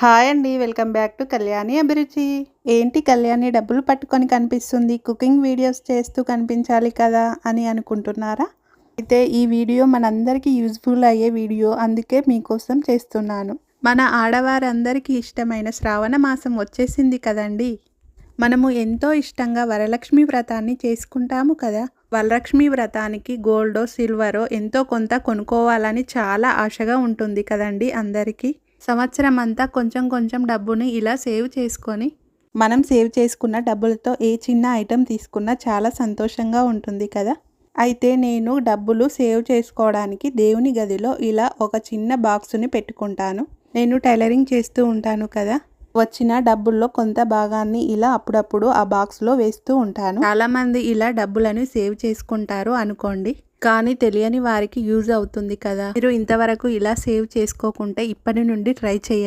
Hi అండి welcome back to Kalyani అభిరుచి. ఏంటి కళ్యాణి డబ్బులు పట్టుకొని కనిపిస్తుంది కుకింగ్ వీడియోస్ చేస్తూ కనిపించాలి కదా అని అనుకుంటున్నారా? అయితే ఈ వీడియో మనందరికీ యూజ్ఫుల్ అయ్యే వీడియో అందుకే మీకోసం చేస్తున్నాను. మన ఆడవారందరికీ ఇష్టమైన శ్రావణ మాసం వచ్చేసింది కదండి. మనము ఎంతో ఇష్టంగా వరలక్ష్మి వ్రతాన్ని చేసుకుంటాము కదా. వరలక్ష్మి వ్రతానికి గోల్డో సిల్వరో ఎంతో కొంత కొనుక్కోవాలని చాలా ఆశగా ఉంటుంది కదండి అందరికీ. సంవత్సరం అంతా కొంచెం కొంచెం డబ్బుని ఇలా సేవ్ చేసుకొని మనం సేవ్ చేసుకున్న డబ్బులతో ఏ చిన్న ఐటెం తీసుకున్నా చాలా సంతోషంగా ఉంటుంది కదా. అయితే నేను డబ్బులు సేవ్ చేసుకోవడానికి దేవుని గదిలో ఇలా ఒక చిన్న బాక్సుని పెట్టుకుంటాను. నేను టైలరింగ్ చేస్తూ ఉంటాను కదా. వచ్చిన డబ్బుల్లో కొంత భాగాన్ని ఇలా అప్పుడప్పుడు ఆ బాక్స్లో వేస్తూ ఉంటాను. చాలా మంది ఇలా డబ్బులను సేవ్ చేసుకుంటారు అనుకోండి. కానీ తెలియని వారికి యూజ్ అవుతుంది కదా. మీరు ఇంతవరకు ఇలా సేవ్ చేసుకోకుంటే ఇప్పటి నుండి ట్రై చేయండి.